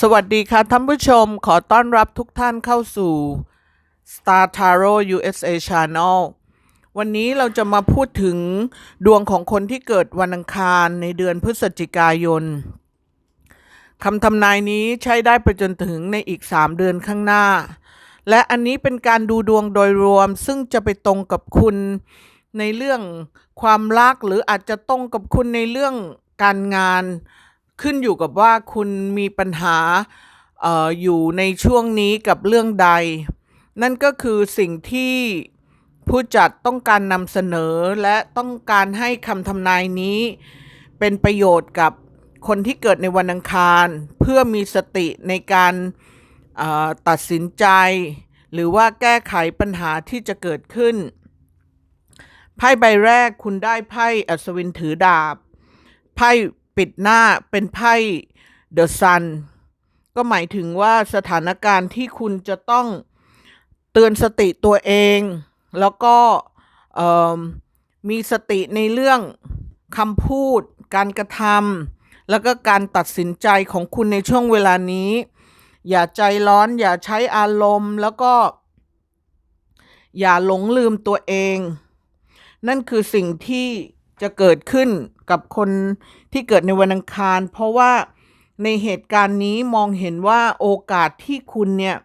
สวัสดีค่ะท่านผู้ชมขอต้อนรับทุกท่านเข้าสู่ Star Tarot USA Channel วันนี้เราจะมาพูดถึงดวงของคนที่เกิดวันอังคารในเดือนพฤศจิกายนคำทำนายนี้ใช้ได้ไปจนถึงในอีก 3 เดือนข้างหน้า และอันนี้เป็นการดูดวงโดยรวม ซึ่งจะไปตรงกับคุณในเรื่องความรักหรืออาจจะตรงกับคุณในเรื่องการงาน ขึ้นอยู่กับว่าคุณมีปัญหาเอออยู่ในช่วงนี้กับเรื่องใด นั่นก็คือสิ่งที่ผู้จัดต้องการนำเสนอและต้องการให้คำทำนายนี้ เป็นประโยชน์กับคนที่เกิดในวันอังคาร เพื่อมีสติในการตัดสินใจ หรือว่าแก้ไขปัญหาที่จะเกิดขึ้น ไพ่ใบแรกคุณได้ไพ่อัศวินถือดาบไพ่ ปิดหน้าเป็นไพ่เดอะซันก็หมายถึงว่าสถานการณ์ที่คุณจะต้องเตือนสติตัวเอง แล้วก็มีสติในเรื่องคำพูด การกระทำแล้วก็การตัดสินใจของคุณในช่วงเวลานี้ อย่าใจร้อน อย่าใช้อารมณ์แล้วก็ อย่าหลงลืมตัวเอง นั่นคือสิ่งที่ จะเกิดขึ้นกับคนที่เกิดในวันอังคาร เพราะว่าในเหตุการณ์นี้มองเห็นว่าโอกาสที่คุณเนี่ย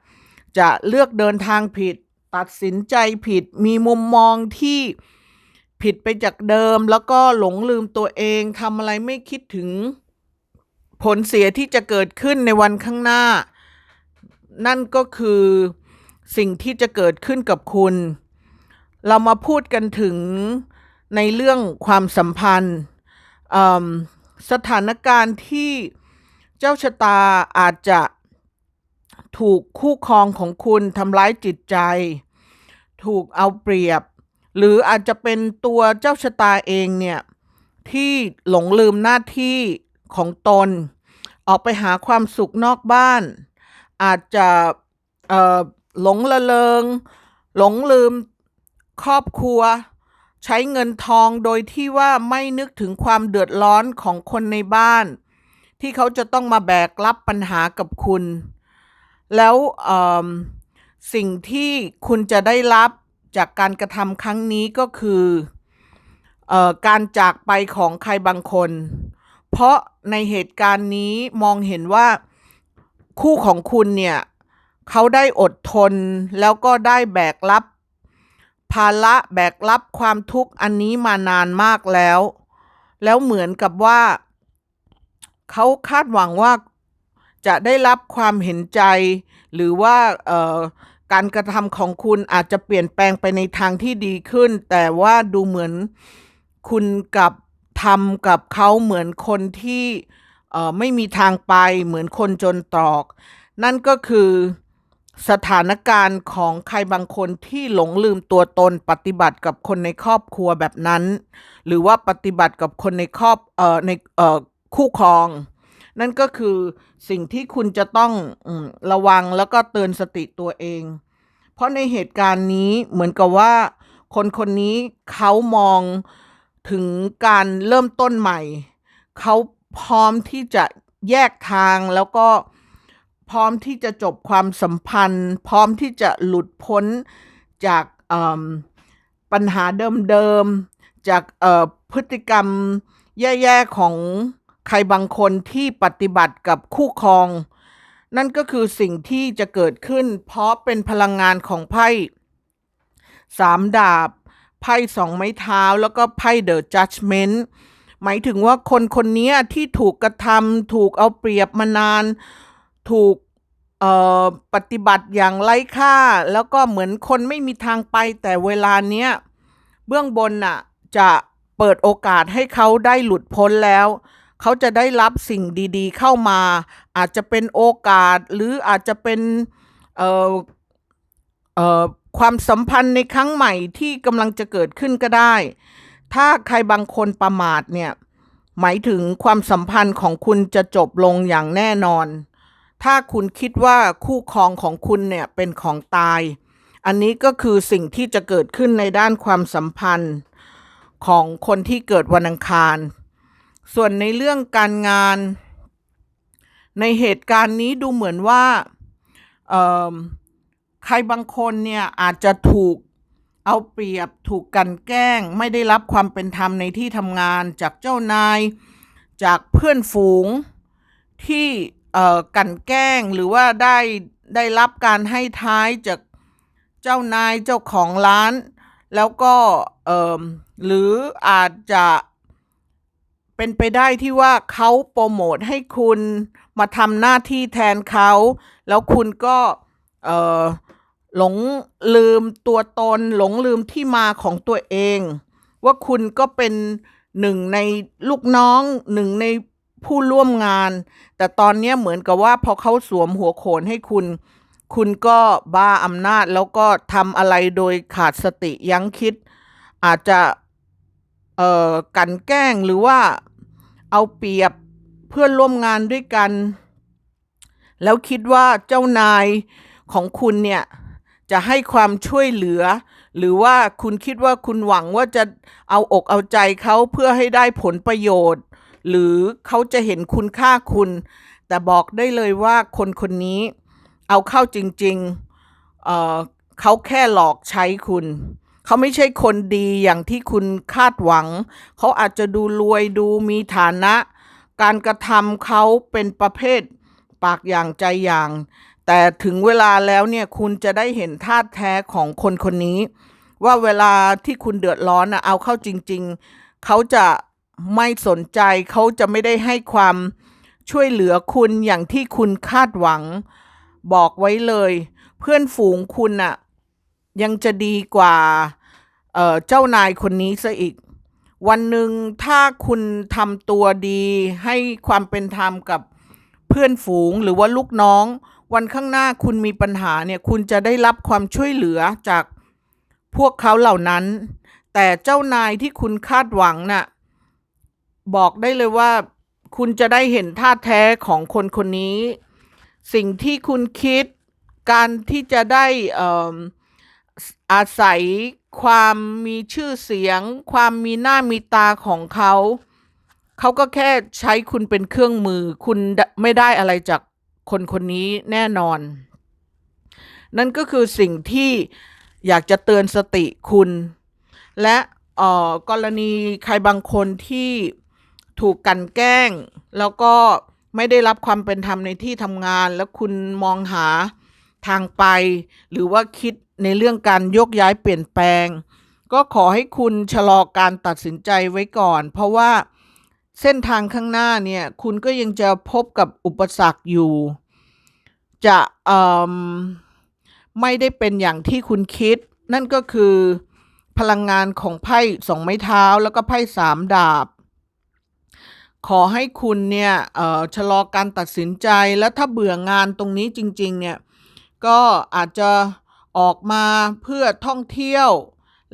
จะเลือกเดินทางผิด ตัดสินใจผิด มีมุมมองที่ผิดไปจากเดิม แล้วก็หลงลืมตัวเองทำอะไรไม่คิดถึงผลเสียที่จะเกิดขึ้นในวันข้างหน้า นั่นก็คือสิ่งที่จะเกิดขึ้นกับคุณ เรามาพูดกันถึง ในเรื่องความสัมพันธ์ สถานการณ์ที่เจ้าชะตาอาจจะถูกคู่ครองของคุณทำร้ายจิตใจ ถูกเอาเปรียบ หรืออาจจะเป็นตัวเจ้าชะตาเองเนี่ยที่หลงลืมหน้าที่ของตน ออกไปหาความสุขนอกบ้าน อาจจะหลงละเลง หลงลืมครอบครัว ใช้เงินทองโดยที่ว่าไม่นึกถึงความเดือดร้อนของคนในบ้าน ที่เขาจะต้องมาแบกรับปัญหากับคุณ แล้วสิ่งที่คุณจะได้รับจากการกระทำครั้งนี้ก็คืออการจากไปของใครบางคน เพราะในเหตุการณ์นี้มองเห็นว่าคู่ของคุณเนี่ยเขาได้อดทนแล้วก็ได้แบกรับ ภาระแบกรับความทุกข์อันนี้มานานมากแล้ว แล้วเหมือนกับว่า เขาคาดหวังว่าจะได้รับความเห็นใจ หรือว่าการกระทำของคุณอาจจะเปลี่ยนแปลงไปในทางที่ดีขึ้น แต่ว่าดูเหมือนคุณกับทำกับเขาเหมือนคนที่ไม่มีทางไปเหมือนคนจนตรอก นั่นก็คือ สถานการณ์ของใครบางคนที่หลงลืมตัวตนปฏิบัติกับคนในครอบครัวแบบนั้น หรือว่าปฏิบัติกับคนในครอบเอ่อในเอ่อคู่ครอง นั่นก็คือสิ่งที่คุณจะต้องระวังแล้วก็เตือนสติตัวเอง เพราะในเหตุการณ์นี้เหมือนกับว่า คนคนนี้เขามองถึงการเริ่มต้นใหม่ เขาพร้อมที่จะแยกทางแล้วก็ พร้อมที่จะจบความสัมพันธ์ พร้อมที่จะหลุดพ้นจากปัญหาเดิมๆ จากพฤติกรรมแย่ๆ ของใครบางคนที่ปฏิบัติกับคู่ครอง นั่นก็คือสิ่งที่จะเกิดขึ้น เพราะเป็นพลังงานของไพ่สามดาบ ไพ่สองไม้เท้า แล้วก็ไพ่เดอะจัดเมนต์หมายถึงว่าคนคนนี้ที่ถูกกระทำถูกเอาเปรียบมานาน ถูกปฏิบัติอย่างไร้ค่า แล้วก็เหมือนคนไม่มีทางไป แต่เวลาเนี้ยเบื้องบนน่ะจะเปิดโอกาสให้เขาได้หลุดพ้นแล้ว เขาจะได้รับสิ่งดีๆ เข้ามา อาจจะเป็นโอกาสหรืออาจจะเป็นความสัมพันธ์ในครั้งใหม่ที่กำลังจะเกิดขึ้นก็ได้ ถ้าใครบางคนประมาทเนี่ย หมายถึงความสัมพันธ์ของคุณจะจบลงอย่างแน่นอน ถ้าคุณคิดว่าคู่ครองของคุณเนี่ยเป็นของตาย อันนี้ก็คือสิ่งที่จะเกิดขึ้นในด้านความสัมพันธ์ของคนที่เกิดวันอังคาร ส่วนในเรื่องการงาน ในเหตุการณ์นี้ดูเหมือนว่าใครบางคนเนี่ยอาจจะถูกเอาเปรียบถูกกันแกล้ง ไม่ได้รับความเป็นธรรมในที่ทำงานจากเจ้านาย จากเพื่อนฝูงที่ กันแกล้งหรือว่าได้ได้รับการให้ท้ายจากเจ้านายเจ้าของร้าน แล้วก็เอ่อหรืออาจจะเป็นไปได้ที่ว่าเขาโปรโมทให้คุณมาทำหน้าที่แทนเขา แล้วคุณก็เอ่อหลงลืมตัวตน หลงลืมที่มาของตัวเอง ว่าคุณก็เป็นหนึ่งในลูกน้องหนึ่งใน ผู้ร่วมงาน แต่ตอนนี้เหมือนกับว่าพอเขาสวมหัวโขนให้คุณ คุณก็บ้าอำนาจแล้วก็ทำอะไรโดยขาดสติยั้งคิด อาจจะเอ่อกันแกล้งหรือว่าเอาเปรียบเพื่อนร่วมงานด้วยกัน แล้วคิดว่าเจ้านายของคุณเนี่ยจะให้ความช่วยเหลือ หรือว่าคุณคิดว่าคุณหวังว่าจะเอาอกเอาใจเขาเพื่อให้ได้ผลประโยชน์ หรือเขาจะเห็นคุณค่าคุณ แต่บอกได้เลยว่าคนคนนี้เอาเข้าจริงๆเเขาแค่หลอกใช้คุณเขาไม่ใช่คนดีอย่างที่คุณคาดหวัง เขาอาจจะดูรวยดูมีฐานะ การกระทำเขาเป็นประเภท ปากอย่างใจอย่าง แต่ถึงเวลาแล้วเนี่ยคุณจะได้เห็นท่าแท้ของคนคนนี้ ว่าเวลาที่คุณเดือดร้อนนะเอาเข้าจริง ๆ เขาจะ ไม่สนใจเขาจะไม่ได้ให้ความช่วยเหลือคุณอย่างที่คุณคาดหวัง บอกไว้เลย เพื่อนฝูงคุณน่ะยังจะดีกว่าเเจ้านายคนนี้ซะอีก วันหนึ่งถ้าคุณทำตัวดี ให้ความเป็นธรรมกับเพื่อนฝูงหรือว่าลูกน้อง วันข้างหน้าคุณมีปัญหาเนี่ยคุณจะได้รับความช่วยเหลือจากพวกเขาเหล่านั้น แต่เจ้านายที่คุณคาดหวังน่ะ บอกได้เลยว่า คุณจะได้เห็นท่าแท้ของคนคนนี้ สิ่งที่คุณคิดการที่จะได้ออาศัยความมีชื่อเสียง ความมีหน้ามีตาของเขาเขาก็แค่ใช้คุณเป็นเครื่องมือ คุณไม่ได้อะไรจากคนคนนี้แน่นอน นั่นก็คือสิ่งที่อยากจะเตือนสติคุณ และออกรณีใครบางคนที่ ถูกกันแกล้ง แล้วก็ไม่ได้รับความเป็นธรรมในที่ทำงาน แล้วคุณมองหาทางไป หรือว่าคิดในเรื่องการยกย้ายเปลี่ยนแปลง ก็ขอให้คุณชะลอการตัดสินใจไว้ก่อน เพราะว่าเส้นทางข้างหน้าเนี่ย คุณก็ยังจะพบกับอุปสรรคอยู่ จะอ่มไม่ได้เป็นอย่างที่คุณคิด นั่นก็คือพลังงานของไพ่สองไม้เท้าแล้วก็ไพ่สามดาบ ขอให้คุณเนี่ยเอ่อชะลอการตัดสินใจแล้วถ้าเบื่องานตรงนี้จริง ๆ เนี่ย ก็อาจจะออกมาเพื่อท่องเที่ยว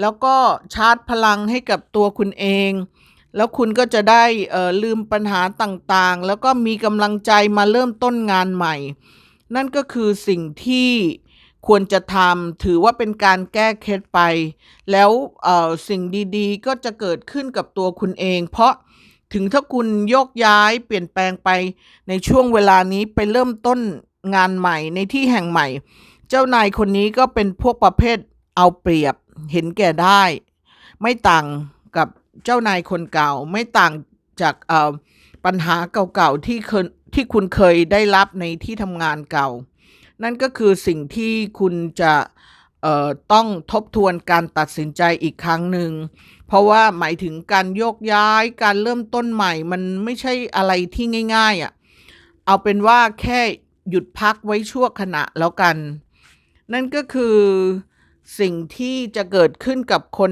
แล้วก็ชาร์จพลังให้กับตัวคุณเอง แล้วคุณก็จะได้ลืมปัญหาต่างๆ แล้วก็มีกำลังใจมาเริ่มต้นงานใหม่ นั่นก็คือสิ่งที่ควรจะทำถือว่าเป็นการแก้เคล็ดไป แล้วสิ่งดีๆ ก็จะเกิดขึ้นกับตัวคุณเอง เพราะ ถึงถ้าคุณโยกย้ายเปลี่ยนแปลงไปในช่วงเวลานี้ไปเริ่มต้นงานใหม่ในที่แห่งใหม่ เจ้านายคนนี้ก็เป็นพวกประเภทเอาเปรียบเห็นแก่ได้ ไม่ต่างกับเจ้านายคนเก่า ไม่ต่างจากปัญหาเก่าๆที่เคยที่คุณเคยได้รับในที่ทำงานเก่า นั่นก็คือสิ่งที่คุณจะ ต้องทบทวนการตัดสินใจอีกครั้งหนึ่ง เพราะว่าหมายถึงการโยกย้ายการเริ่มต้นใหม่ มันไม่ใช่อะไรที่ง่าย ๆอะ่ะเอาเป็นว่าแค่หยุดพักไว้ชั่วขณะแล้วกัน นั่นก็คือสิ่งที่จะเกิดขึ้นกับคน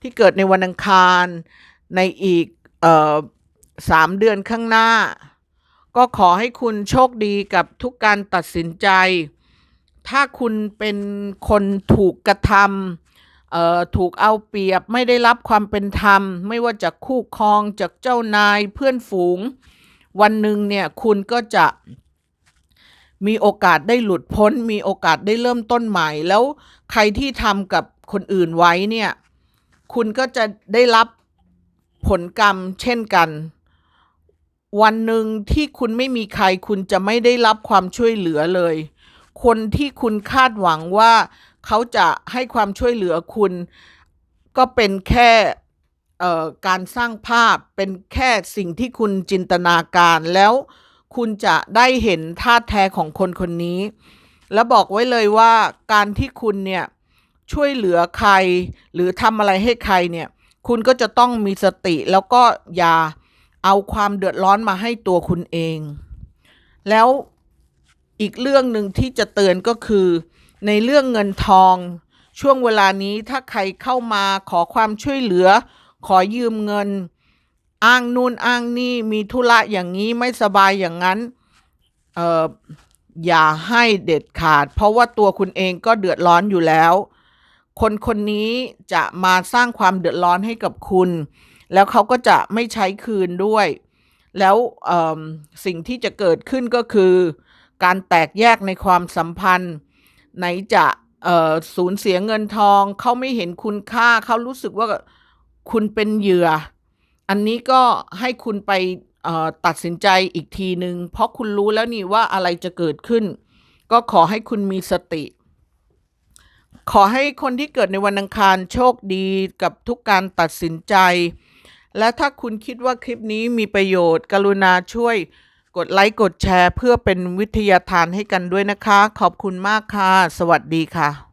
ที่เกิดในวันอังคารในอีกออสามเดือนข้างหน้า ก็ขอให้คุณโชคดีกับทุกการตัดสินใจ ถ้าคุณเป็นคนถูกกระทำถูกเอาเปรียบไม่ได้รับความเป็นธรรม ไม่ว่าจากคู่ครองจากเจ้านายเพื่อนฝูง วันหนึ่งเนี่ยคุณก็จะมีโอกาสได้หลุดพ้น มีโอกาสได้เริ่มต้นใหม่ แล้วใครที่ทำกับคนอื่นไว้เนี่ยคุณก็จะได้รับผลกรรมเช่นกัน วันหนึ่งที่คุณไม่มีใครคุณจะไม่ได้รับความช่วยเหลือเลย คนที่คุณคาดหวังว่าเขาจะให้ความช่วยเหลือคุณ ก็เป็นแค่การสร้างภาพเป็นแค่สิ่งที่คุณจินตนาการแล้วคุณจะได้เห็นท่าแท้ของคนคนนี้ แล้วบอกไว้เลยว่าการที่คุณเนี่ยช่วยเหลือใคร หรือทำอะไรให้ใครเนี่ยคุณก็จะต้องมีสติแล้วก็อย่าเอาความเดือดร้อนมาให้ตัวคุณเอง แล้ว อีกเรื่องหนึ่งที่จะเตือนก็คือ ในเรื่องเงินทอง ช่วงเวลานี้ถ้าใครเข้ามาขอความช่วยเหลือ ขอยืมเงิน อ้างนู่นอ้างนี่มีธุระอย่างนี้ไม่สบายอย่างนั้นเอออย่าให้เด็ดขาด เพราะว่าตัวคุณเองก็เดือดร้อนอยู่แล้ว คนคนนี้จะมาสร้างความเดือดร้อนให้กับคุณ แล้วเขาก็จะไม่ใช้คืนด้วย แล้วสิ่งที่จะเกิดขึ้นก็คือ การแตกแยกในความสัมพันธ์ ไหนจะสูญเสียเงินทอง เขาไม่เห็นคุณค่า เขารู้สึกว่าคุณเป็นเหยื่อ อันนี้ก็ให้คุณไปตัดสินใจอีกทีหนึ่งเพราะคุณรู้แล้วนี่ว่าอะไรจะเกิดขึ้น ก็ขอให้คุณมีสติ ขอให้คนที่เกิดในวันอังคารโชคดีกับทุกการตัดสินใจ และถ้าคุณคิดว่าคลิปนี้มีประโยชน์ กรุณาช่วย กดไลค์กดแชร์เพื่อเป็นวิทยาทานให้กันด้วยนะคะ ขอบคุณมากค่ะ สวัสดีค่ะ